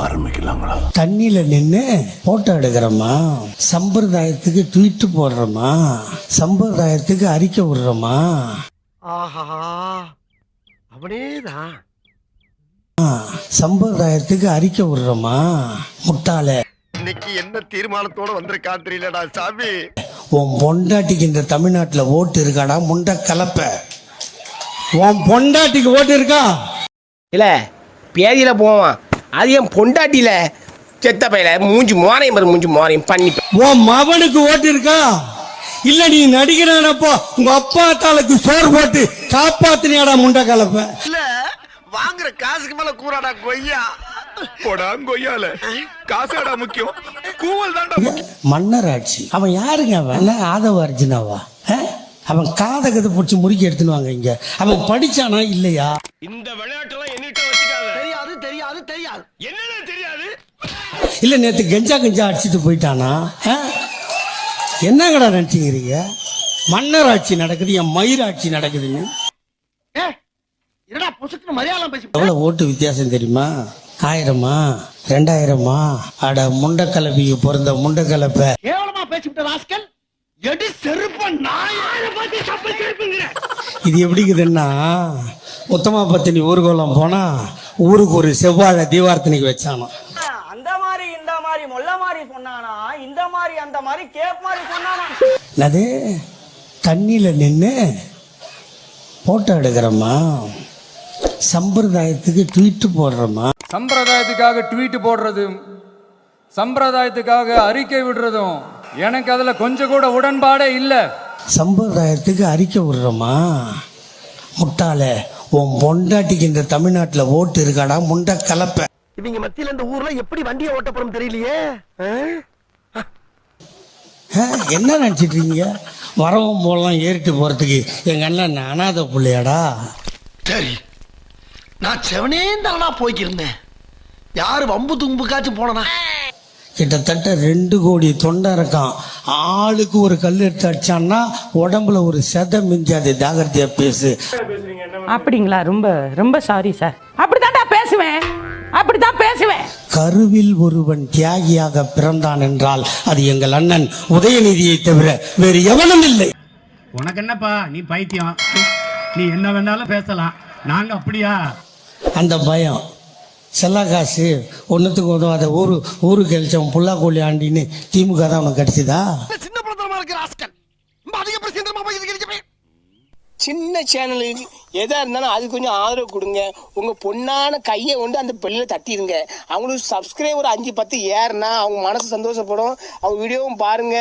ஆரம்பிக்கலாங்களா தண்ணியில நின்று போட்டோ எடுக்கிறோமா சம்பிரதாயத்துக்கு ட்வீட் போடுறோமா சம்பிரதாயத்துக்கு அறிக்கை விடுறோமா ஆஹா அப்படியேதான் சம்பிரதாயத்துக்கு அறிக்கை விடுறோமா முட்டாளே. இன்னைக்கு என்ன தீர்மானத்தோட வந்திருக்கான் தெரியலடா சாமி. உன் பொண்டாட்டிக்கு இந்த தமிழ்நாட்டில் ஓட்டு இருக்காடா முண்டை கலப்ப. உன் பொண்டாட்டிக்கு ஓட்டு இருக்கா? இல்ல பேதியில போவான். அது என் பொண்டாட்டியில செத்த பையில மூஞ்சி மோரையும் பாரு மூஞ்சி மோரையும் பண்ணி உன் மவனுக்கு ஓட்டு இருக்கா இல்ல நீ நடிக்கிறானப்போ உங்க அப்பா தாளுக்கு சோறு போட்டு காப்பாத்தினியாடா முண்டை கலப்ப. இல்ல வாங்குற காசுக்கு மேல கூறாடா கொய்யா. போடா கொய்யால. காசாடா முக்கியம். கூவல் முக்கியம் மன்னர் ஆட்சி அவன் யாருங்க அவன்? ஆதவ அர்ஜுனாவா? அவன் காதை கதை பிடிச்சி முறுக்கி எடுத்துன்னு வாங்க இங்க. அவன் படிச்சானா இல்லையா? இந்த விளையாட்டுலாம் என்னிட்ட வச்சுக்காத. தெரியாது தெரியாது தெரியாது. என்னன்னு தெரியாது? இல்ல நேத்து கெஞ்சா கெஞ்சா அடிச்சிட்டு போயிட்டானா? என்னங்கடா நினைச்சுக்கிறீங்க? மன்னர் ஆட்சி நடக்குது என் மயிர் ஆட்சி நடக்குதுன்னு என்னடா புசுக்கு மலையாளம் பேசி எவ்வளவு ஓட்டு வித்தியாசம் தெரியுமா? ஆயிரமா? ரெண்டாயிரமா? அட முண்டக்கலப்பிக்கு பிறந்த முண்டக்கலப்ப. கேவலமா பேசிவிட்ட ராஸ்கல் எடி செருப்ப நாய. பத்தி சப்பல் செருப்புங்கிற. இது எப்படிக்குதுன்னா உத்தமா பத்தினி ஊர்கோலம் போனா ஊருக்கு ஒரு செவ்வாழை தீவார்த்தனைக்கு வச்சானோ. அந்த மாதிரி இந்த மாதிரி மொல்ல மாதிரி சொன்னானா இந்த மாதிரி அந்த மாதிரி கேப் மாதிரி சொன்னானா. என்னது? தண்ணியில் நின்று போட்டோ எடுக்கிறோமா சம்பிரதாயத்துக்கு ட்வீட்டு போடுறோமா சம்பிரதாயத்துக்காக ட்வீட் போடுறதும் சம்பிரதாயத்துக்காக அறிக்கை விடுறதும் எனக்கு அதில் கொஞ்சம் கூட உடன்பாடே இல்லை. சம்பிரதாயத்துக்கு அறிக்கை விடுறோமா? முட்டாளே உன் பொண்டாட்டிக்கு இந்த தமிழ்நாட்டில் ஓட்டு இருக்காடா முண்டை கலப்ப. இவங்க மத்தியில இந்த ஊர்ல எப்படி வண்டியை ஓட்ட போறோம் தெரியலையே? என்ன நினச்சிட்டு இருக்கீங்க? வரவும் போலாம் ஏறிட்டு போகிறதுக்கு எங்கள் அண்ணன் அனாதை பிள்ளையாடா. சரி நான் செவனேந்தானா போய்க்கிருந்தேன். யாரு வம்பு தும்புக்காச்சும் போனனா? கிட்டத்தட்ட ரெண்டு கோடி தொண்டை இருக்கான். ஆளுக்கு ஒரு கல் எடுத்து அடிச்சான்னா உடம்புல ஒரு செதை மிஞ்சாது ஜாகிரதையா பேசு. அப்படிங்களா? ரொம்ப ரொம்ப சாரி சார் அப்படித்தான்டா பேசுவேன். அப்படித்தான் பேசுவேன். கருவில் ஒருவன் தியாகியாக பிறந்தான் என்றால் அது எங்கள் அண்ணன் உதயநிதியை தவிர வேறு எவனும் இல்லை. உனக்கு என்னப்பா? நீ பைத்தியம். நீ என்ன வேணாலும் பேசலாம். நாங்க அப்படியா? அந்த பயம் செல்லா காசு ஒன்றுத்துக்கு உதவாத ஊரு ஊருக்கு கழிச்சவன் புல்லா கோழி ஆண்டின்னு திமுக தான் உனக்கு கிடைச்சதா? சின்ன சேனலுக்கு எதா இருந்தாலும் அது கொஞ்சம் ஆதரவு கொடுங்க. உங்க பொண்ணான கையை கொண்டு அந்த பெல்லில் தட்டிடுங்க. அவங்களுக்கு சப்ஸ்கிரைபர் அஞ்சு பத்து ஏறுனா அவங்க மனசு சந்தோஷப்படும். அவங்க வீடியோவும் பாருங்க.